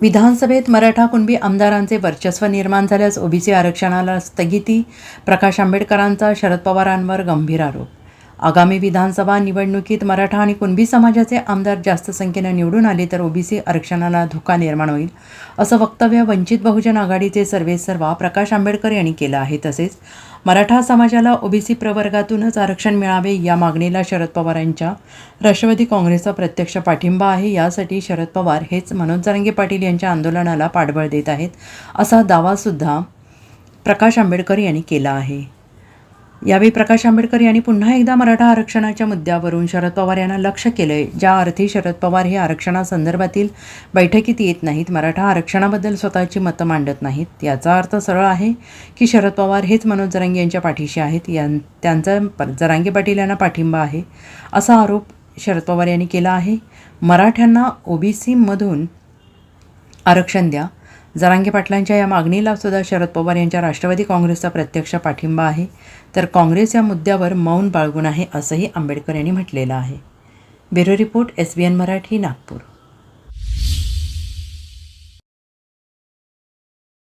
विधानसभेत मराठा कुणबी आमदारांचे वर्चस्व निर्माण झाल्यास ओबीसी आरक्षणाला स्थगिती प्रकाश आंबेडकरांचा शरद पवारांवर गंभीर आरोप. आगामी विधानसभा निवडणुकीत मराठा आणि कुणबी समाजाचे आमदार जास्त संख्येनं निवडून आले तर ओबीसी आरक्षणाला धोका निर्माण होईल असं वक्तव्य वंचित बहुजन आघाडीचे सर्वेसर्वा प्रकाश आंबेडकर यांनी केलं आहे. तसेच मराठा समाजाला ओबीसी प्रवर्गातूनच आरक्षण मिळावे या मागणीला शरद पवारांच्या राष्ट्रवादी काँग्रेसचा प्रत्यक्ष पाठिंबा आहे. यासाठी शरद पवार हेच मनोज जरांगे पाटील यांच्या आंदोलनाला पाठबळ देत आहेत असा दावासुद्धा प्रकाश आंबेडकर यांनी केला आहे. यावेळी प्रकाश आंबेडकर यांनी पुन्हा एकदा मराठा आरक्षणाच्या मुद्द्यावरून शरद पवार यांना लक्ष केलंय ज्या अर्थी शरद पवार हे आरक्षणासंदर्भातील बैठकीत येत नाहीत मराठा आरक्षणाबद्दल स्वतःची मतं मांडत नाहीत. याचा अर्थ सरळ आहे की शरद पवार हेच मनोज जरांगे यांच्या पाठीशी आहेत यां त्यांचा प- जरांगे पाटील यांना पाठिंबा आहे असा आरोप शरद पवार यांनी केला आहे. मराठ्यांना ओबीसीमधून आरक्षण द्या जरांगे पाटलांच्या या मागणीला सुद्धा शरद पवार यांच्या राष्ट्रवादी काँग्रेसचा प्रत्यक्ष पाठिंबा आहे. तर काँग्रेस या मुद्द्यावर मौन बाळगून आहे असंही आंबेडकर यांनी म्हटलेलं आहे. Bureau report S B N Marathi Nagpur.